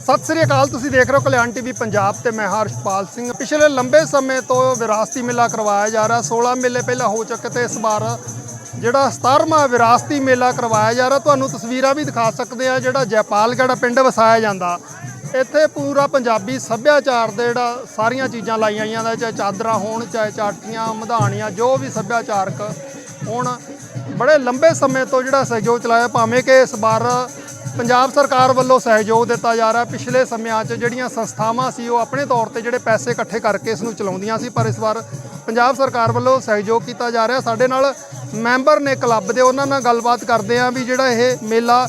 ਸਤਿ ਸ੍ਰੀ ਅਕਾਲ, ਤੁਸੀਂ ਦੇਖ ਰਹੇ ਹੋ ਕਲਿਆਣ ਟੀਵੀ ਪੰਜਾਬ ਤੇ ਮੈਂ ਹਰਸ਼ਪਾਲ ਸਿੰਘ। ਪਿਛਲੇ ਲੰਬੇ ਸਮੇਂ ਤੋਂ ਵਿਰਾਸਤੀ ਮੇਲਾ ਕਰਵਾਇਆ ਜਾ ਰਿਹਾ। 16 ਮੇਲੇ ਪਹਿਲਾਂ ਹੋ ਚੁੱਕੇ ਤੇ ਇਸ ਵਾਰ ਜਿਹੜਾ 17ਵਾਂ ਵਿਰਾਸਤੀ ਮੇਲਾ ਕਰਵਾਇਆ ਜਾ ਰਿਹਾ, ਤੁਹਾਨੂੰ ਤਸਵੀਰਾਂ ਵੀ ਦਿਖਾ ਸਕਦੇ ਆ ਜਿਹੜਾ ਜੈਪਾਲਗੜ੍ਹ ਪਿੰਡ ਵਸਾਇਆ ਜਾਂਦਾ। ਇੱਥੇ ਪੂਰਾ ਪੰਜਾਬੀ ਸੱਭਿਆਚਾਰ ਦੇ ਜਿਹੜਾ ਸਾਰੀਆਂ ਚੀਜ਼ਾਂ ਲਾਈਆਂ ਗਈਆਂ ਦਾ ਚਾਹੇ ਚਾਦਰਾਂ ਹੋਣ, ਚਾਹੇ ਚਾਟੀਆਂ ਮਧਾਣੀਆਂ, ਜੋ ਵੀ ਸੱਭਿਆਚਾਰਕ ਹੋਣ, ਬੜੇ ਲੰਬੇ ਸਮੇਂ ਤੋਂ ਜਿਹੜਾ ਸਹਿਯੋਗ ਚਲਾਇਆ, ਭਾਵੇਂ ਕਿ ਇਸ ਵਾਰ ਪੰਜਾਬ ਸਰਕਾਰ ਵੱਲੋਂ ਸਹਿਯੋਗ ਦਿੱਤਾ ਜਾ ਰਿਹਾ, ਪਿਛਲੇ ਸਮਿਆਂ 'ਚ ਜਿਹੜੀਆਂ ਸੰਸਥਾਵਾਂ ਸੀ, ਉਹ ਆਪਣੇ ਤੌਰ ਤੇ ਜਿਹੜੇ ਪੈਸੇ ਇਕੱਠੇ ਕਰਕੇ ਇਸ ਨੂੰ ਚਲਾਉਂਦੀਆਂ ਸੀ, ਪਰ ਇਸ ਵਾਰ ਪੰਜਾਬ ਸਰਕਾਰ ਵੱਲੋਂ ਸਹਿਯੋਗ ਕੀਤਾ ਜਾ ਰਿਹਾ। ਸਾਡੇ ਨਾਲ ਮੈਂਬਰ ਨੇ ਕਲੱਬ ਦੇ, ਉਹਨਾਂ ਨਾਲ ਗੱਲਬਾਤ ਕਰਦੇ ਆਂ ਵੀ ਜਿਹੜਾ ਇਹ ਮੇਲਾ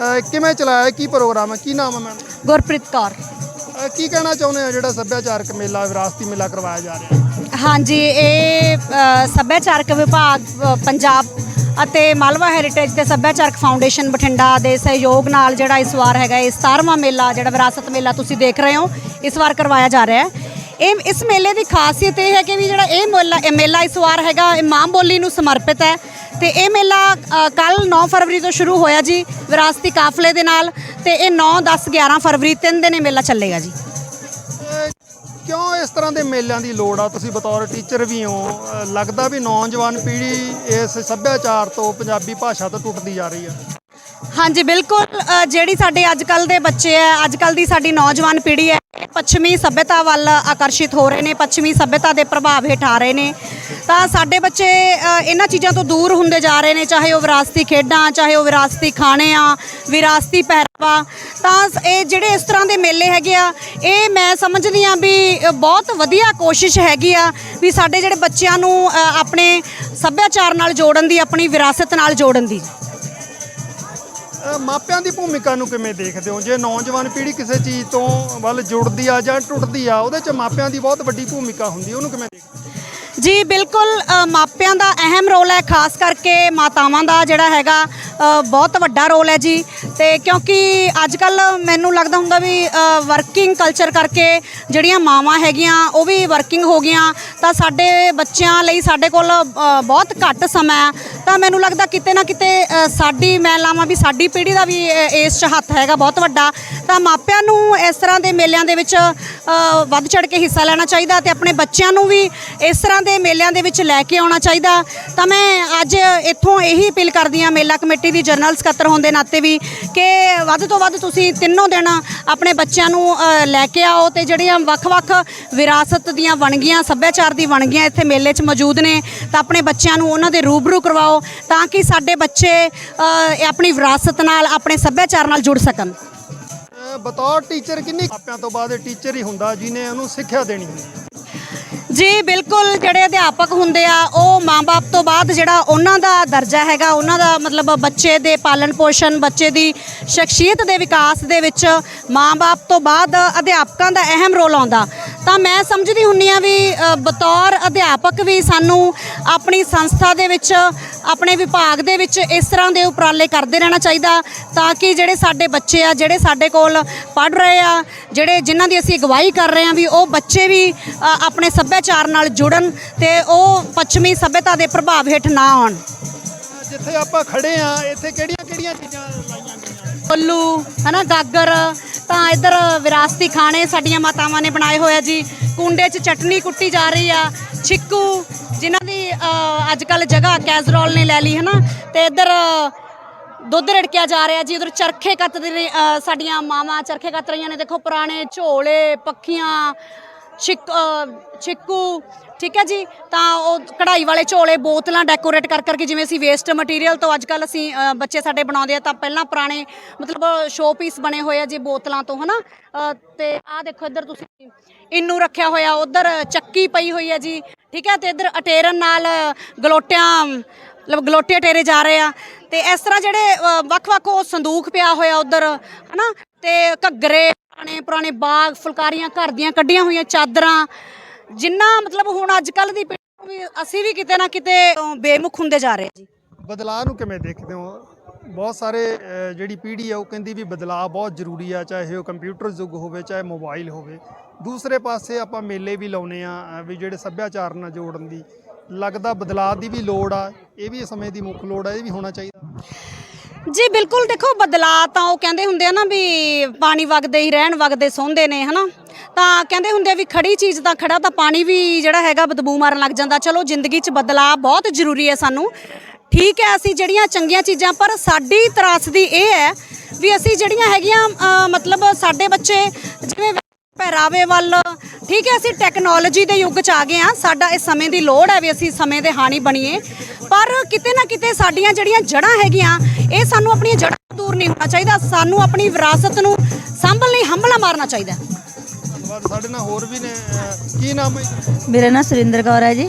ਅਹ, ਕਿਵੇਂ ਚਲਾਇਆ ਹੈ, ਕੀ ਪ੍ਰੋਗਰਾਮ ਹੈ ਕੀ ਨਾਮ ਹੈ ਮੈਮ ਗੁਰਪ੍ਰੀਤ ਕੌਰ। ਅਹ, ਕੀ ਕਹਿਣਾ ਚਾਹੁੰਦੇ ਆ ਜਿਹੜਾ ਸੱਭਿਆਚਾਰਕ ਮੇਲਾ ਵਿਰਾਸਤੀ ਮੇਲਾ ਕਰਵਾਇਆ ਜਾ ਰਿਹਾ ਹੈ? ਹਾਂਜੀ ਇਹ ਅ, ਸੱਭਿਆਚਾਰਕ ਵਿਭਾਗ ਅ, ਪੰਜਾਬ ਅਤੇ ਮਾਲਵਾ ਹੈਰੀਟੇਜ ਤੇ ਸੱਭਿਆਚਾਰਕ ਫਾਊਂਡੇਸ਼ਨ ਬਠਿੰਡਾ ਦੇ ਸਹਿਯੋਗ ਨਾਲ ਜਿਹੜਾ ਇਸ ਵਾਰ ਹੈਗਾ ਇਹ 17ਵਾਂ ਮੇਲਾ ਜਿਹੜਾ ਵਿਰਾਸਤ ਮੇਲਾ ਤੁਸੀਂ ਦੇਖ ਰਹੇ ਹੋ ਇਸ ਵਾਰ ਕਰਵਾਇਆ ਜਾ ਰਿਹਾ ਹੈ। ਇਹ ਇਸ ਮੇਲੇ ਦੀ ਖਾਸੀਅਤ ਇਹ ਹੈ ਕਿ ਵੀ ਜਿਹੜਾ ਇਹ ਮੇਲਾ ਇਹ ਮੇਲਾ ਇਸ ਵਾਰ ਹੈਗਾ ਇਹ ਮਾਂ ਬੋਲੀ ਨੂੰ ਸਮਰਪਿਤ ਹੈ। ਤੇ ਇਹ ਮੇਲਾ ਕੱਲ 9 ਫਰਵਰੀ ਤੋਂ ਸ਼ੁਰੂ ਹੋਇਆ ਜੀ ਵਿਰਾਸਤੀ ਕਾਫਲੇ ਦੇ ਨਾਲ। ਤੇ ਇਹ 9 10 11 ਫਰਵਰੀ ਤਿੰਨ ਦਿਨ ਇਹ ਮੇਲਾ ਚੱਲੇਗਾ ਜੀ। ਕਿਉਂ ਇਸ ਤਰ੍ਹਾਂ ਦੇ ਮੇਲਿਆਂ ਦੀ ਲੋੜ ਆ? ਤੁਸੀਂ ਬਤੌਰ ਟੀਚਰ ਵੀ ਹੋ ਲੱਗਦਾ ਵੀ ਨੌਜਵਾਨ ਪੀੜ੍ਹੀ ਇਸ ਸੱਭਿਆਚਾਰ ਤੋਂ ਪੰਜਾਬੀ ਭਾਸ਼ਾ ਤੋਂ ਟੁੱਟਦੀ ਜਾ ਰਹੀ ਹੈ ਹਾਂਜੀ ਬਿਲਕੁਲ ਜਿਹੜੀ ਸਾਡੇ ਅੱਜ ਕੱਲ ਦੇ ਬੱਚੇ ਹੈ ਅੱਜ ਕੱਲ ਦੀ ਸਾਡੀ ਨੌਜਵਾਨ ਪੀੜ੍ਹੀ ਹੈ ਪੱਛਮੀ ਸੱਭਿਅਤਾ ਵੱਲ ਆਕਰਸ਼ਿਤ ਹੋ ਰਹੇ ਨੇ, ਪੱਛਮੀ ਸੱਭਿਅਤਾ ਦੇ ਪ੍ਰਭਾਵ ਹੇਠ ਆ ਰਹੇ ਨੇ। ਤਾਂ ਸਾਡੇ ਬੱਚੇ ਇਹਨਾਂ ਚੀਜ਼ਾਂ ਤੋਂ ਦੂਰ ਹੁੰਦੇ ਜਾ ਰਹੇ ਨੇ, ਚਾਹੇ ਉਹ ਵਿਰਾਸਤੀ ਖੇਡਾਂ, ਚਾਹੇ ਉਹ ਵਿਰਾਸਤੀ ਖਾਣੇ ਆ, ਵਿਰਾਸਤੀ ਪਹਿਰਾਵਾ। ਤਾਂ ਇਹ ਜਿਹੜੇ ਇਸ ਤਰ੍ਹਾਂ ਦੇ ਮੇਲੇ ਹੈਗੇ ਆ, ਇਹ ਮੈਂ ਸਮਝਦੀ ਆ ਵੀ ਬਹੁਤ ਵਧੀਆ ਕੋਸ਼ਿਸ਼ ਹੈਗੀ ਆ ਵੀ ਸਾਡੇ ਜਿਹੜੇ ਬੱਚਿਆਂ ਨੂੰ ਆਪਣੇ ਸੱਭਿਆਚਾਰ ਨਾਲ ਜੋੜਨ ਦੀ, ਆਪਣੀ ਵਿਰਾਸਤ ਨਾਲ ਜੋੜਨ ਦੀ। ਅਹ ਮਾਪਿਆਂ ਦੀ ਭੂਮਿਕਾ ਨੂੰ ਕਿਵੇਂ ਦੇਖਦੇ ਹੋ? ਜੇ ਨੌਜਵਾਨ ਪੀੜ੍ਹੀ ਕਿਸੇ ਚੀਜ਼ ਤੋਂ ਵੱਲ ਜੁੜਦੀ ਆ ਜਾਂ ਟੁੱਟਦੀ ਆ ਉਹਦੇ 'ਚ ਮਾਪਿਆਂ ਦੀ ਬਹੁਤ ਵੱਡੀ ਭੂਮਿਕਾ ਹੁੰਦੀ ਹੈ ਉਹਨੂੰ ਕਿਵੇਂ ਦੇਖਦੇ ਜੀ ਬਿਲਕੁਲ ਅ, ਮਾਪਿਆਂ ਦਾ ਅਹਿਮ ਰੋਲ ਹੈ ਖਾਸ ਕਰਕੇ ਮਾਤਾਵਾਂ ਦਾ ਜਿਹੜਾ ਹੈਗਾ ਅ, ਬਹੁਤ ਵੱਡਾ ਰੋਲ ਹੈ ਜੀ। ਤੇ ਕਿਉਂਕਿ ਅੱਜ ਕੱਲ ਮੈਨੂੰ ਲੱਗਦਾ ਹੁੰਦਾ ਵੀ ਵਰਕਿੰਗ ਕਲਚਰ ਕਰਕੇ ਜਿਹੜੀਆਂ ਮਾਵਾਂ ਹੈਗੀਆਂ, ਉਹ ਵੀ ਵਰਕਿੰਗ ਹੋ ਗਈਆਂ। ਤਾਂ ਸਾਡੇ ਬੱਚਿਆਂ ਲਈ ਸਾਡੇ ਕੋਲ ਬਹੁਤ ਘੱਟ ਸਮਾਂ ਹੈ। ਤਾਂ ਮੈਨੂੰ ਲੱਗਦਾ ਕਿਤੇ ਨਾ ਕਿਤੇ ਸਾਡੀ ਮੈਂ ਲਾਵਾਂ ਵੀ, ਸਾਡੀ ਪੀੜ੍ਹੀ ਦਾ ਵੀ ਇਸ 'ਚ ਹੱਥ ਹੈਗਾ ਬਹੁਤ ਵੱਡਾ। ਤਾਂ ਮਾਪਿਆਂ ਨੂੰ ਇਸ ਤਰ੍ਹਾਂ ਦੇ ਮੇਲਿਆਂ ਦੇ ਵਿੱਚ ਵੱਧ ਚੜ ਕੇ ਹਿੱਸਾ ਲੈਣਾ ਚਾਹੀਦਾ ਤੇ ਆਪਣੇ ਬੱਚਿਆਂ ਨੂੰ ਵੀ ਇਸ ਤਰ੍ਹਾਂ ਦੇ ਮੇਲਿਆਂ ਦੇ ਵਿੱਚ ਲੈ ਕੇ ਆਉਣਾ ਚਾਹੀਦਾ। ਤਾਂ ਮੈਂ ਅੱਜ ਇੱਥੋਂ ਇਹੀ ਅਪੀਲ ਕਰਦੀ ਹਾਂ, ਮੇਲਾ ਕਮੇਟੀ ਦੀ ਜਨਰਲ ਸਕੱਤਰ ਹੋਣ ਦੇ ਨਾਤੇ ਵੀ ਕਿ ਵੱਧ ਤੋਂ ਵੱਧ ਤੁਸੀਂ ਤਿੰਨੋਂ ਦਿਨ ਆਪਣੇ ਬੱਚਿਆਂ ਨੂੰ ਅ, ਲੈ ਕੇ ਆਓ ਤੇ ਜਿਹੜੀਆਂ ਵੱਖ-ਵੱਖ ਵਿਰਾਸਤ ਦੀਆਂ ਵਣਗੀਆਂ ਸੱਭਿਆਚਾਰ ਦੀ ਵਣਗੀਆਂ ਇੱਥੇ ਮੇਲੇ 'ਚ ਮੌਜੂਦ ਨੇ ਤਾਂ ਆਪਣੇ ਬੱਚਿਆਂ ਨੂੰ ਉਹਨਾਂ ਦੇ ਰੂਬਰੂ ਕਰਵਾਓ ਤਾਂ ਕਿ ਸਾਡੇ ਬੱਚੇ ਅ, ਆਪਣੀ ਵਿਰਾਸਤ ਨਾਲ ਆਪਣੇ ਸੱਭਿਆਚਾਰ ਨਾਲ ਜੁੜ ਸਕਣ। ਬਤੌਰ ਟੀਚਰ ਕਿੰਨੀ ਮਾਪਿਆਂ ਤੋਂ ਬਾਅਦ ਟੀਚਰ ਹੀ ਹੁੰਦਾ ਜਿਹਨੇ ਉਹਨੂੰ ਸਿੱਖਿਆ ਦੇਣੀ। ਹੈ ਜੀ, ਬਿਲਕੁਲ ਜਿਹੜੇ ਅਧਿਆਪਕ ਹੁੰਦੇ ਆ, ਉਹ ਮਾਂ-ਬਾਪ ਤੋਂ ਬਾਅਦ ਜਿਹੜਾ ਉਹਨਾਂ ਦਾ ਦਰਜਾ ਹੈਗਾ, ਉਹਨਾਂ ਦਾ ਮਤਲਬ ਬੱਚੇ ਦੇ ਪਾਲਣ ਪੋਸ਼ਣ, ਬੱਚੇ ਦੀ ਸ਼ਖਸੀਅਤ ਦੇ ਵਿਕਾਸ ਦੇ ਵਿੱਚ ਮਾਂ-ਬਾਪ ਤੋਂ ਬਾਅਦ ਅਧਿਆਪਕਾਂ ਦਾ ਅਹਿਮ ਰੋਲ ਆਉਂਦਾ। ਤਾਂ ਮੈਂ ਸਮਝਦੀ ਹੁੰਨੀ ਆ ਵੀ ਬਤੌਰ ਅਧਿਆਪਕ ਵੀ ਸਾਨੂੰ ਆਪਣੀ ਸੰਸਥਾ ਦੇ ਵਿੱਚ ਆਪਣੇ ਵਿਭਾਗ ਦੇ ਵਿੱਚ ਇਸ ਤਰ੍ਹਾਂ ਦੇ ਉਪਰਾਲੇ ਕਰਦੇ ਰਹਿਣਾ ਚਾਹੀਦਾ ਤਾਂ ਕਿ ਜਿਹੜੇ ਸਾਡੇ ਬੱਚੇ ਆ ਜਿਹੜੇ ਸਾਡੇ ਕੋਲ ਪੜ੍ਹ ਰਹੇ ਆ ਜਿਹੜੇ ਜਿਨ੍ਹਾਂ ਦੀ ਅਸੀਂ ਅਗਵਾਈ ਕਰ ਰਹੇ ਆ ਵੀ ਉਹ ਬੱਚੇ ਵੀ ਆਪਣੇ ਸੱਭਿਆਚਾਰ ਨਾਲ ਜੁੜਨ ਤੇ ਉਹ ਪੱਛਮੀ ਸੱਭਿਅਤਾ ਦੇ ਪ੍ਰਭਾਵ ਹੇਠ ਨਾ ਆਉਣ। ਜਿੱਥੇ ਆਪਾਂ ਖੜੇ ਆ ਇੱਥੇ ਕਿਹੜੀਆਂ ਕਿਹੜੀਆਂ ਚੀਜ਼ਾਂ ਲਾਈਆਂ ਗਈਆਂ? ਪੱਲੂ ਹਨਾ ਗਾਗਰ ਤਾਂ ਇੱਧਰ ਵਿਰਾਸਤੀ ਖਾਣੇ ਸਾਡੀਆਂ ਮਾਤਾਵਾਂ ਨੇ ਬਣਾਏ ਹੋਏ ਆ ਜੀ। ਕੁੰਡੇ 'ਚ ਚਟਨੀ ਕੁੱਟੀ ਜਾ ਰਹੀ ਆ। ਛਿੱਕੂ ਜਿਨ੍ਹਾਂ ਦੀ ਅੱਜ ਕੱਲ ਜਗ੍ਹਾ ਕੈਸਰੋਲ ਨੇ ਲੈ ਲਈ ਹੈ ਨਾ ਤੇ ਇੱਧਰ ਦੁੱਧ ਰੜਕਿਆ ਜਾ ਰਿਹਾ ਜੀ। ਉਧਰ ਚਰਖੇ ਕੱਤਦੇ ਨੇ, ਸਾਡੀਆਂ ਮਾਵਾਂ ਚਰਖੇ ਕੱਤ ਰਹੀਆਂ ਨੇ। ਦੇਖੋ ਪੁਰਾਣੇ ਝੋਲੇ ਪੱਖੀਆਂ ਛਿੱਕ ਛਿੱਕੂ ਠੀਕ ਹੈ ਜੀ? ਤਾਂ ਉਹ ਕਢਾਈ ਵਾਲੇ ਝੋਲੇ ਬੋਤਲਾਂ ਡੈਕੋਰੇਟ ਕਰ ਕਰਕੇ ਜਿਵੇਂ ਅਸੀਂ ਵੇਸਟ ਮਟੀਰੀਅਲ ਤੋਂ ਅੱਜ ਕੱਲ ਅਸੀਂ ਅ, ਬੱਚੇ ਸਾਡੇ ਬਣਾਉਂਦੇ ਆ ਤਾਂ ਪਹਿਲਾਂ ਪੁਰਾਣੇ ਮਤਲਬ ਸ਼ੋਅ ਪੀਸ ਬਣੇ ਹੋਏ ਆ ਜੀ ਬੋਤਲਾਂ ਤੋਂ ਹਨਾ? ਅ, ਤੇ ਆਹ ਦੇਖੋ ਇੱਧਰ ਤੁਸੀਂ ਇਨੂੰ ਰੱਖਿਆ ਹੋਇਆ ਉਧਰ ਚੱਕੀ ਪਈ ਹੋਈ ਹੈ ਜੀ ਠੀਕ ਹੈ? ਤੇ ਇੱਧਰ ਅਟੇਰਨ ਨਾਲ ਗਲੋਟਿਆਂ ਮਤਲਬ ਗਲੋਟੇ ਟੇਰੇ ਜਾ ਰਹੇ ਆ ਤੇ ਇਸ ਤਰ੍ਹਾਂ ਜਿਹੜੇ ਅ, ਵੱਖ-ਵੱਖ ਉਹ ਸੰਦੂਕ ਪਿਆ ਹੋਇਆ ਉਧਰ ਹਨਾ? ਤੇ ਘੱਗਰੇ ਪੁਰਾਣੇ ਪੁਰਾਣੇ ਬਾਗ ਫੁਲਕਾਰੀਆਂ ਘਰ ਦੀਆਂ ਕੱਢੀਆਂ ਹੋਈਆਂ ਚਾਦਰਾਂ ਜਿੰਨਾ ਮਤਲਬ ਹੁਣ ਅੱਜ ਕੱਲ ਦੀ ਪੀੜ੍ਹੀ ਵੀ ਅਸੀਂ ਵੀ ਕਿਤੇ ਨਾ ਕਿਤੇ ਅ, ਬੇਮੁਖ ਹੁੰਦੇ ਜਾ ਰਹੇ ਹਾਂ ਜੀ। ਬਦਲਾਅ ਨੂੰ ਕਿਵੇਂ ਦੇਖਦੇ ਹੋ? ਬਹੁਤ ਸਾਰੇ ਅ, ਜਿਹੜੀ ਪੀੜ੍ਹੀ ਆ ਉਹ ਕਹਿੰਦੀ ਵੀ ਬਦਲਾਅ ਬਹੁਤ ਜ਼ਰੂਰੀ ਆ ਚਾਹੇ ਉਹ ਕੰਪਿਊਟਰ ਯੁੱਗ ਹੋਵੇ ਚਾਹੇ ਮੋਬਾਈਲ ਹੋਵੇ। ਦੂਸਰੇ ਪਾਸੇ ਆਪਾਂ ਮੇਲੇ ਵੀ ਲਾਉਨੇ ਆ ਅ, ਵੀ ਜਿਹੜੇ ਸੱਭਿਆਚਾਰ ਨਾਲ ਜੋੜਨ ਦੀ। ਲੱਗਦਾ ਬਦਲਾਅ ਦੀ ਵੀ ਲੋੜ ਆ ਇਹ ਵੀ ਸਮੇਂ ਦੀ ਮੁੱਖ ਲੋੜ ਆ ਇਹ ਵੀ ਹੋਣਾ ਚਾਹੀਦਾ। ਜੀ ਬਿਲਕੁਲ ਦੇਖੋ ਬਦਲਾਅ ਤਾਂ ਉਹ ਕਹਿੰਦੇ ਹੁੰਦੇ ਆ ਨਾ ਵੀ ਪਾਣੀ ਵਗਦੇ ਹੀ ਰਹਿਣ ਵਗਦੇ ਸੌਂਦੇ ਨੇ ਹਨਾ? ਤਾਂ ਕਹਿੰਦੇ ਹੁੰਦੇ ਆ ਵੀ ਖੜੀ ਚੀਜ਼ ਤਾਂ ਖੜਾ, ਤਾਂ ਪਾਣੀ ਵੀ ਜਿਹੜਾ ਹੈਗਾ ਬਦਬੂ ਮਾਰਨ ਲੱਗ ਜਾਂਦਾ। ਚਲੋ, ਜ਼ਿੰਦਗੀ 'ਚ ਬਦਲਾਅ ਬਹੁਤ ਜ਼ਰੂਰੀ ਹੈ ਸਾਨੂੰ। ਠੀਕ ਹੈ, ਅਸੀਂ ਜਿਹੜੀਆਂ ਚੰਗੀਆਂ ਚੀਜ਼ਾਂ, ਪਰ ਸਾਡੀ ਤਰਾਸਦੀ ਇਹ ਹੈ ਵੀ ਅਸੀਂ ਜਿਹੜੀਆਂ ਹੈਗੀਆਂ ਮਤਲਬ ਸਾਡੇ ਬੱਚੇ ਜਿਵੇਂ ਪਹਿਰਾਵੇ ਵੱਲ, ਠੀਕ ਹੈ, ਅਸੀਂ ਟੈਕਨੋਲੋਜੀ ਦੇ ਯੁੱਗ 'ਚ ਆ ਗਏ ਆ ਸਾਡਾ ਇਸ ਸਮੇਂ ਦੀ ਲੋੜ ਹੈ ਵੀ ਅਸੀਂ ਸਮੇਂ ਦੇ ਹਾਣੀ ਬਣੀਏ। ਪਰ ਕਿਤੇ ਨਾ ਕਿਤੇ ਸਾਡੀਆਂ ਜਿਹੜੀਆਂ ਜੜ੍ਹਾਂ ਹੈਗੀਆਂ, ਇਹ ਸਾਨੂੰ ਆਪਣੀਆਂ ਜੜ੍ਹਾਂ ਦੂਰ ਨਹੀਂ ਹੋਣਾ ਚਾਹੀਦਾ। ਸਾਨੂੰ ਆਪਣੀ ਵਿਰਾਸਤ ਨੂੰ ਸੰਭਲ ਲਈ ਹੰਭਲਾ ਮਾਰਨਾ ਚਾਹੀਦਾ। ਧੰਨਵਾਦ ਸਾਡੇ ਨਾਲ ਹੋਰ ਵੀ ਨੇ ਅ, ਕੀ ਨਾਮ ਹੈ ਜੀ? ਮੇਰਾ ਨਾਮ ਸੁਰਿੰਦਰ ਕੌਰ ਹੈ ਜੀ।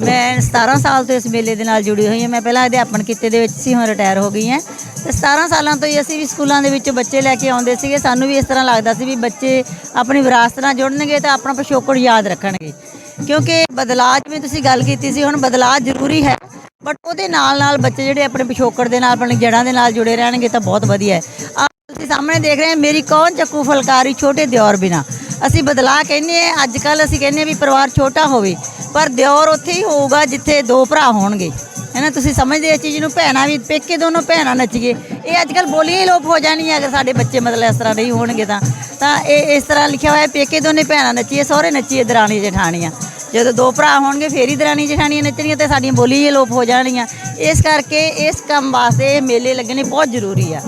ਮੈਂ 17 ਸਾਲ ਤੋਂ ਇਸ ਮੇਲੇ ਦੇ ਨਾਲ ਜੁੜੀ ਹੋਈ ਹਾਂ। ਮੈਂ ਪਹਿਲਾਂ ਅਧਿਆਪਨ ਕਿੱਤੇ ਦੇ ਵਿੱਚ ਸੀ ਹੁਣ ਰਿਟਾਇਰ ਹੋ ਗਈ ਹਾਂ। ਤੇ 17 ਸਾਲਾਂ ਤੋਂ ਹੀ ਅਸੀਂ ਵੀ ਸਕੂਲਾਂ ਦੇ ਵਿੱਚ ਬੱਚੇ ਲੈ ਕੇ ਆਉਂਦੇ ਸੀਗੇ। ਸਾਨੂੰ ਵੀ ਇਸ ਤਰ੍ਹਾਂ ਲੱਗਦਾ ਸੀ ਵੀ ਬੱਚੇ ਆਪਣੀ ਵਿਰਾਸਤ ਨਾਲ ਜੁੜਨਗੇ ਤਾਂ ਆਪਣਾ ਪਿਛੋਕੜ ਯਾਦ ਰੱਖਣਗੇ। ਕਿਉਂਕਿ ਬਦਲਾਅ ਜਿਵੇਂ ਤੁਸੀਂ ਗੱਲ ਕੀਤੀ ਸੀ ਹੁਣ ਬਦਲਾਅ ਜ਼ਰੂਰੀ ਹੈ। ਬਟ ਉਹਦੇ ਨਾਲ ਨਾਲ ਬੱਚੇ ਜਿਹੜੇ ਆਪਣੇ ਪਿਛੋਕੜ ਦੇ ਨਾਲ ਆਪਣੀ ਜੜ੍ਹਾਂ ਦੇ ਨਾਲ ਜੁੜੇ ਰਹਿਣਗੇ ਤਾਂ ਬਹੁਤ ਵਧੀਆ ਹੈ। ਆਹ ਤੁਸੀਂ ਸਾਹਮਣੇ ਦੇਖ ਰਹੇ ਹੋ ਮੇਰੀ ਕੌਣ ਚੱਕੂ ਫੁਲਕਾਰੀ ਛੋਟੇ ਦਿਓਰ ਬਿਨਾ। ਅਸੀਂ ਬਦਲਾਅ ਕਹਿੰਦੇ ਆ ਅੱਜ ਕੱਲ ਅਸੀਂ ਕਹਿੰਦੇ ਆ ਵੀ ਪਰਿਵਾਰ ਛੋਟਾ ਹੋਵੇ, ਪਰ ਦਿਓਰ ਉੱਥੇ ਹੀ ਹੋਊਗਾ ਜਿੱਥੇ ਦੋ ਭਰਾ ਹੋਣਗੇ। ਹੈ ਨਾ ਤੁਸੀਂ ਸਮਝਦੇ ਇਸ ਚੀਜ਼ ਨੂੰ? ਭੈਣਾਂ ਵੀ, ਪੇਕੇ ਦੋਨੋਂ ਭੈਣਾਂ ਨੱਚੀਏ। ਇਹ ਅੱਜ ਕੱਲ ਬੋਲੀਆਂ ਹੀ ਲੋਪ ਹੋ ਜਾਣੀਆਂ, ਅਗਰ ਸਾਡੇ ਬੱਚੇ ਮਤਲਬ ਇਸ ਤਰ੍ਹਾਂ ਨਹੀਂ ਹੋਣਗੇ ਤਾਂ। ਤਾਂ ਇਹ ਇਸ ਤਰ੍ਹਾਂ ਲਿਖਿਆ ਹੋਇਆ ਪੇਕੇ ਦੋਨੇ ਭੈਣਾਂ ਨੱਚੀਏ, ਸਹੁਰੇ ਨੱਚੀਏ ਦਰਾਣੀ ਜਠਾਣੀਆਂ। ਜਦੋਂ ਦੋ ਭਰਾ ਹੋਣਗੇ, ਫੇਰ ਹੀ ਦਰਾਣੀ ਜਠਾਣੀਆਂ ਨੱਚਣੀਆਂ ਤੇ ਸਾਡੀਆਂ ਬੋਲੀਆਂ ਹੀ ਲੋਪ ਹੋ ਜਾਣਗੀਆਂ। ਇਸ ਕਰਕੇ ਇਸ ਕੰਮ ਵਾਸਤੇ ਮੇਲੇ ਲੱਗਣੇ ਬਹੁਤ ਜ਼ਰੂਰੀ ਆ।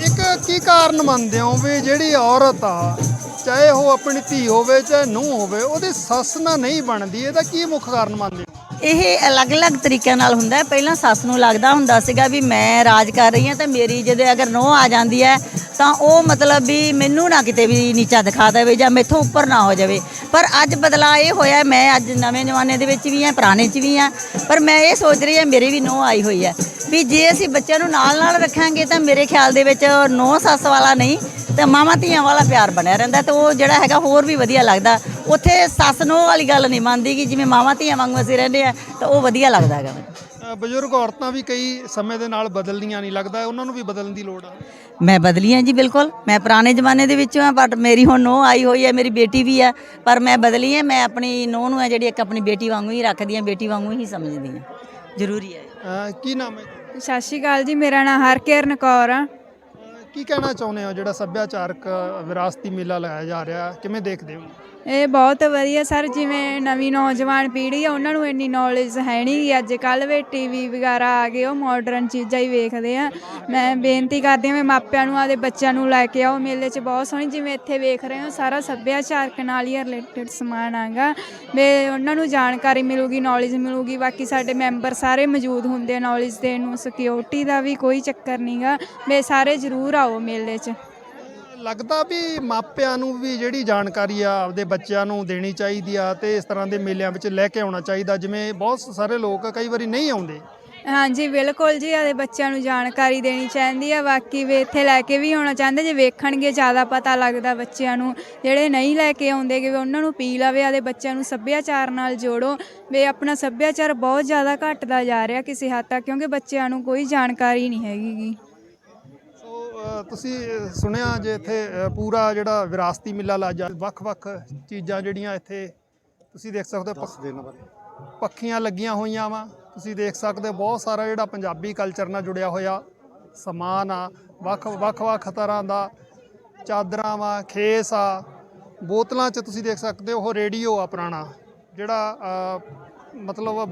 ਇੱਕ ਕੀ ਕਾਰਨ ਮੰਨਦੇ ਹੋ ਵੀ ਜਿਹੜੀ ਔਰਤ ਆ ਚਾਹੇ ਉਹ ਆਪਣੀ ਧੀ ਹੋਵੇ ਚਾਹੇ ਨੂੰਹ ਹੋਵੇ, ਉਹਦੀ ਸੱਸ ਨਾਲ ਨਹੀਂ ਬਣਦੀ, ਇਹਦਾ ਕੀ ਮੁੱਖ ਕਾਰਨ ਮੰਨਦੇ ਹੋ? ਇਹ ਅਲੱਗ-ਅਲੱਗ ਤਰੀਕਿਆਂ ਨਾਲ ਹੁੰਦਾ ਹੈ। ਪਹਿਲਾਂ ਸੱਸ ਨੂੰ ਲੱਗਦਾ ਹੁੰਦਾ ਸੀਗਾ ਵੀ ਮੈਂ ਰਾਜ ਕਰ ਰਹੀ ਹਾਂ ਤਾਂ ਮੇਰੀ ਜਦੋਂ ਅਗਰ ਨੋਹ ਆ ਜਾਂਦੀ ਹੈ, ਤਾਂ ਉਹ ਮਤਲਬ ਵੀ ਮੈਨੂੰ ਨਾ ਕਿਤੇ ਵੀ ਨੀਚਾ ਦਿਖਾ ਦੇਵੇ ਜਾਂ ਮੇਥੋਂ ਉੱਪਰ ਨਾ ਹੋ ਜਾਵੇ। ਪਰ ਅੱਜ ਬਦਲਾਅ ਇਹ ਹੋਇਆ, ਮੈਂ ਅੱਜ ਨਵੇਂ ਜ਼ਮਾਨੇ ਦੇ ਵਿੱਚ ਵੀ ਹਾਂ, ਪੁਰਾਣੇ 'ਚ ਵੀ ਹਾਂ, ਪਰ ਮੈਂ ਇਹ ਸੋਚ ਰਹੀ ਹਾਂ, ਮੇਰੀ ਵੀ ਨੋਹ ਆਈ ਹੋਈ ਹੈ। ਵੀ ਜੇ ਅਸੀਂ ਬੱਚਿਆਂ ਨੂੰ ਨਾਲ-ਨਾਲ ਰੱਖਾਂਗੇ ਤਾਂ ਮੇਰੇ ਖਿਆਲ ਦੇ ਵਿੱਚ ਨੋਹ ਸੱਸ ਵਾਲਾ ਨਹੀਂ ਤੇ ਮਾਵਾਂ ਧੀਆਂ ਵਾਲਾ ਪਿਆਰ ਬਣਿਆ ਰਹਿੰਦਾ ਤੇ ਉਹ ਜਿਹੜਾ ਹੈਗਾ ਹੋਰ ਵੀ ਵਧੀਆ ਲੱਗਦਾ। ਉੱਥੇ ਸੱਸ ਨੋਹ ਵਾਲੀ ਗੱਲ ਨਹੀਂ ਮੰਨਦੀ ਕਿ ਜਿਵੇਂ ਮਾਵਾਂ ਧੀਆਂ ਵਾਂਗੂ ਅਸੀਂ ਰਹਿੰਦੇ ਆ ਤਾਂ ਉਹ ਵਧੀਆ ਲੱਗਦਾ ਹੈਗਾ। ਮੈਨੂੰ ਬਜ਼ੁਰਗ ਔਰਤਾਂ ਵੀ ਕਈ ਸਮੇਂ ਦੇ ਨਾਲ ਬਦਲਦੀਆਂ ਨਹੀਂ ਲੱਗਦਾ ਉਹਨਾਂ ਨੂੰ ਵੀ ਬਦਲਣ ਦੀ ਲੋੜ ਆ। ਮੈਂ ਬਦਲੀ ਹਾਂ ਜੀ ਬਿਲਕੁਲ ਮੈਂ ਪੁਰਾਣੇ ਜ਼ਮਾਨੇ ਦੇ ਵਿੱਚੋਂ ਹਾਂ ਬਟ ਮੇਰੀ ਹੁਣ ਨੋਹ ਆਈ ਹੋਈ ਹੈ ਮੇਰੀ ਬੇਟੀ ਵੀ ਹੈ ਪਰ ਮੈਂ ਬਦਲੀ ਹਾਂ ਮੈਂ ਆਪਣੀ ਨੋਹ ਨੂੰ ਹੈ ਜਿਹੜੀ ਇੱਕ ਆਪਣੀ ਬੇਟੀ ਵਾਂਗੂ ਹੀ ਰੱਖਦੀ ਹਾਂ ਬੇਟੀ ਵਾਂਗੂ ਹੀ ਸਮਝਦੀ ਹਾਂ ਜ਼ਰੂਰੀ ਹੈ ਕੀ ਨਾਮ ਹੈ? ਸਤਿ ਸ਼੍ਰੀ ਅਕਾਲ ਜੀ ਮੇਰਾ ਨਾਮ ਹਰਕਿਰਨ ਕੌਰ ਆ। ਕੀ ਕਹਿਣਾ ਚਾਹੁੰਦੇ ਹੋ ਜਿਹੜਾ ਸੱਭਿਆਚਾਰਕ ਵਿਰਾਸਤੀ ਮੇਲਾ ਲਾਇਆ ਜਾ ਰਿਹਾ ਕਿਵੇਂ ਦੇਖਦੇ ਹੋ? ਇਹ ਬਹੁਤ ਵਧੀਆ ਸਰ, ਜਿਵੇਂ ਨਵੀਂ ਨੌਜਵਾਨ ਪੀੜ੍ਹੀ ਆ, ਉਹਨਾਂ ਨੂੰ ਇੰਨੀ ਨੌਲੇਜ ਹੈ ਨਹੀਂ ਅੱਜ ਕੱਲ੍ਹ ਵੇ ਟੀਵੀ ਵਗੈਰਾ ਆ ਗਏ, ਉਹ ਮਾਡਰਨ ਚੀਜ਼ਾਂ ਹੀ ਵੇਖਦੇ ਆ। ਮੈਂ ਬੇਨਤੀ ਕਰਦੀ ਹਾਂ ਵੀ ਮਾਪਿਆਂ ਨੂੰ ਆਦੇ ਬੱਚਿਆਂ ਨੂੰ ਲੈ ਕੇ ਆਓ। ਮੇਲੇ 'ਚ ਬਹੁਤ ਸੋਹਣੀ, ਜਿਵੇਂ ਇੱਥੇ ਵੇਖ ਰਹੇ ਹੋ, ਸਾਰਾ ਸੱਭਿਆਚਾਰਕ ਨਾਲ ਹੀ ਰਿਲੇਟਡ ਸਮਾਨ ਆਗਾ। ਵੀ ਉਹਨਾਂ ਨੂੰ ਜਾਣਕਾਰੀ ਮਿਲੂਗੀ ਨੌਲੇਜ ਮਿਲੂਗੀ। ਬਾਕੀ ਸਾਡੇ ਮੈਂਬਰ ਸਾਰੇ ਮੌਜੂਦ ਹੁੰਦੇ ਨੌਲੇਜ ਦੇਣ ਨੂੰ ਸਿਕਿਉਰਿਟੀ ਦਾ ਵੀ ਕੋਈ ਚੱਕਰ ਨਹੀਂਗਾ ਵੀ ਸਾਰੇ ਜ਼ਰੂਰ ਆਓ ਮੇਲੇ 'ਚ। ਲੱਗਦਾ ਵੀ ਮਾਪਿਆਂ ਨੂੰ ਵੀ ਜਿਹੜੀ ਜਾਣਕਾਰੀ ਆ ਆਪਦੇ ਬੱਚਿਆਂ ਨੂੰ ਦੇਣੀ ਚਾਹੀਦੀ ਆ ਤੇ ਇਸ ਤਰ੍ਹਾਂ ਦੇ ਮੇਲਿਆਂ ਵਿੱਚ ਲੈ ਕੇ ਆਉਣਾ ਚਾਹੀਦਾ, ਜਿਵੇਂ ਬਹੁਤ ਸਾਰੇ ਲੋਕ ਕਈ ਵਾਰੀ ਨਹੀਂ ਆਉਂਦੇ। ਹਾਂਜੀ, ਬਿਲਕੁਲ ਜੀ ਆਦੇ ਬੱਚਿਆਂ ਨੂੰ ਜਾਣਕਾਰੀ ਦੇਣੀ ਚਾਹੀਦੀ ਆ, ਬਾਕੀ ਵੀ ਇੱਥੇ ਲੈ ਕੇ ਵੀ ਆਉਣਾ ਚਾਹੁੰਦੇ, ਜੇ ਵੇਖਣਗੇ ਜ਼ਿਆਦਾ ਪਤਾ ਲੱਗਦਾ ਬੱਚਿਆਂ ਨੂੰ, ਜਿਹੜੇ ਨਹੀਂ ਲੈ ਕੇ ਆਉਂਦੇ ਕਿ ਉਹਨਾਂ ਨੂੰ ਪੀ ਲਵੇ ਆਦੇ ਬੱਚਿਆਂ ਨੂੰ ਸੱਭਿਆਚਾਰ ਨਾਲ ਜੋੜੋ। ਵੀ ਆਪਣਾ ਸੱਭਿਆਚਾਰ ਬਹੁਤ ਜ਼ਿਆਦਾ ਘਟਦਾ ਜਾ ਰਿਹਾ ਕਿਸੇ ਹੱਦ ਤੱਕ, ਕਿਉਂਕਿ ਬੱਚਿਆਂ ਨੂੰ ਕੋਈ ਜਾਣਕਾਰੀ ਨਹੀਂ ਹੈਗੀ ਤੁਸੀਂ ਸੁਣਿਆ ਜੇ ਇੱਥੇ ਪੂਰਾ ਜਿਹੜਾ ਵਿਰਾਸਤੀ ਮੇਲਾ ਲਾਜਾ ਵੱਖ-ਵੱਖ ਚੀਜ਼ਾਂ ਜਿਹੜੀਆਂ ਇੱਥੇ ਤੁਸੀਂ ਦੇਖ ਸਕਦੇ ਹੋ ਪੱਖ- ਪੱਖੀਆਂ ਲੱਗੀਆਂ ਹੋਈਆਂ ਵਾ। ਤੁਸੀਂ ਦੇਖ ਸਕਦੇ ਹੋ ਬਹੁਤ ਸਾਰਾ ਜਿਹੜਾ ਪੰਜਾਬੀ ਕਲਚਰ ਨਾਲ ਜੁੜਿਆ ਹੋਇਆ ਸਮਾਨ ਆ। ਵੱਖ ਵੱਖ-ਵੱਖ ਤਰ੍ਹਾਂ ਦਾ ਚਾਦਰਾਂ ਵਾ ਖੇਸ ਆ। ਬੋਤਲਾਂ 'ਚ ਤੁਸੀਂ ਦੇਖ ਸਕਦੇ ਹੋ ਉਹ ਰੇਡੀਓ ਆ ਪੁਰਾਣਾ। ਜਿਹੜਾ ਮਤਲਬ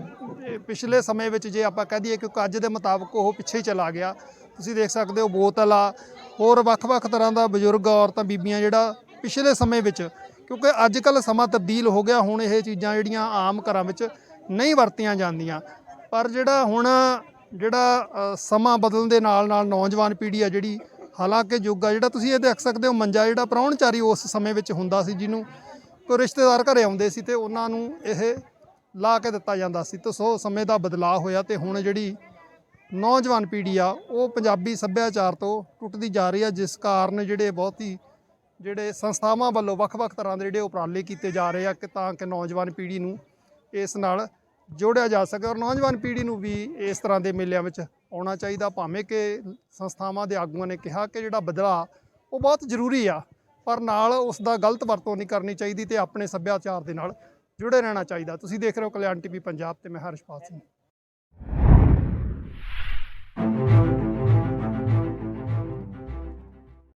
ਪਿਛਲੇ ਸਮੇਂ ਵਿੱਚ ਜੇ ਆਪਾਂ ਕਹਿ ਦਈਏ ਕਿਉਂਕਿ ਅੱਜ ਦੇ ਮੁਤਾਬਕ ਉਹ ਪਿੱਛੇ ਹੀ ਚਲਾ ਗਿਆ, ਤੁਸੀਂ ਦੇਖ ਸਕਦੇ ਹੋ ਬੋਤਲ ਆ, ਹੋਰ ਵੱਖ-ਵੱਖ ਤਰ੍ਹਾਂ ਦਾ ਬਜ਼ੁਰਗ ਔਰਤਾਂ, ਬੀਬੀਆਂ ਜਿਹੜਾ ਪਿਛਲੇ ਸਮੇਂ ਵਿੱਚ, ਕਿਉਂਕਿ ਅੱਜ ਕੱਲ ਸਮਾਂ ਤਬਦੀਲ ਹੋ ਗਿਆ, ਹੁਣ ਇਹ ਚੀਜ਼ਾਂ ਜਿਹੜੀਆਂ ਆਮ ਘਰਾਂ ਵਿੱਚ ਨਹੀਂ ਵਰਤੀਆਂ ਜਾਂਦੀਆਂ। ਪਰ ਜਿਹੜਾ ਹੁਣ ਜਿਹੜਾ ਸਮਾਂ ਬਦਲਣ ਦੇ ਨਾਲ ਨਾਲ ਨੌਜਵਾਨ ਪੀੜ੍ਹੀ ਆ ਜਿਹੜੀ, ਹਾਲਾਂਕਿ ਯੁੱਗ ਆ, ਜਿਹੜਾ ਤੁਸੀਂ ਇਹ ਦੇਖ ਸਕਦੇ ਹੋ ਮੰਜਾ ਜਿਹੜਾ ਪ੍ਰਾਹੁਣਚਾਰੀ ਉਸ ਸਮੇਂ ਵਿੱਚ ਹੁੰਦਾ ਸੀ, ਜਿਹਨੂੰ ਕੋਈ ਰਿਸ਼ਤੇਦਾਰ ਘਰੇ ਆਉਂਦੇ ਸੀ ਤੇ ਉਹਨਾਂ ਨੂੰ ਇਹ ਲਾ ਕੇ ਦਿੱਤਾ ਜਾਂਦਾ ਸੀ ਤੇ ਸੋ ਸਮੇਂ ਦਾ ਬਦਲਾਅ ਹੋਇਆ ਤੇ ਹੁਣ ਜਿਹੜੀ ਨੌਜਵਾਨ ਪੀੜ੍ਹੀ ਆ, ਉਹ ਪੰਜਾਬੀ ਸੱਭਿਆਚਾਰ ਤੋਂ ਟੁੱਟਦੀ ਜਾ ਰਹੀ ਆ, ਜਿਸ ਕਾਰਨ ਜਿਹੜੇ ਬਹੁਤ ਹੀ ਜਿਹੜੇ ਸੰਸਥਾਵਾਂ ਵੱਲੋਂ ਵੱਖ-ਵੱਖ ਤਰ੍ਹਾਂ ਦੇ ਜਿਹੜੇ ਉਪਰਾਲੇ ਕੀਤੇ ਜਾ ਰਹੇ ਆ ਕਿ ਤਾਂ ਕਿ ਨੌਜਵਾਨ ਪੀੜ੍ਹੀ ਨੂੰ ਇਸ ਨਾਲ ਜੋੜਿਆ ਜਾ ਸਕੇ ਔਰ ਨੌਜਵਾਨ ਪੀੜ੍ਹੀ ਨੂੰ ਵੀ ਇਸ ਤਰ੍ਹਾਂ ਦੇ ਮੇਲਿਆਂ ਵਿੱਚ ਆਉਣਾ ਚਾਹੀਦਾ। ਭਾਵੇਂ ਕਿ ਸੰਸਥਾਵਾਂ ਦੇ ਆਗੂਆਂ ਨੇ ਕਿਹਾ ਕਿ ਜਿਹੜਾ ਬਦਲਾਅ, ਉਹ ਬਹੁਤ ਜ਼ਰੂਰੀ ਆ, ਪਰ ਨਾਲ ਉਸ ਦਾ ਗਲਤ ਵਰਤੋਂ ਨਹੀਂ ਕਰਨੀ ਚਾਹੀਦੀ ਤੇ ਆਪਣੇ ਸੱਭਿਆਚਾਰ ਦੇ ਨਾਲ ਜੁੜੇ ਰਹਿਣਾ ਚਾਹੀਦਾ। ਤੁਸੀਂ ਦੇਖ ਰਹੇ ਹੋ ਕਲਿਆਣ ਟੀਵੀ ਪੰਜਾਬ ਤੇ ਮੈਂ ਹਰਸ਼ਪਾਲ ਸਿੰਘ।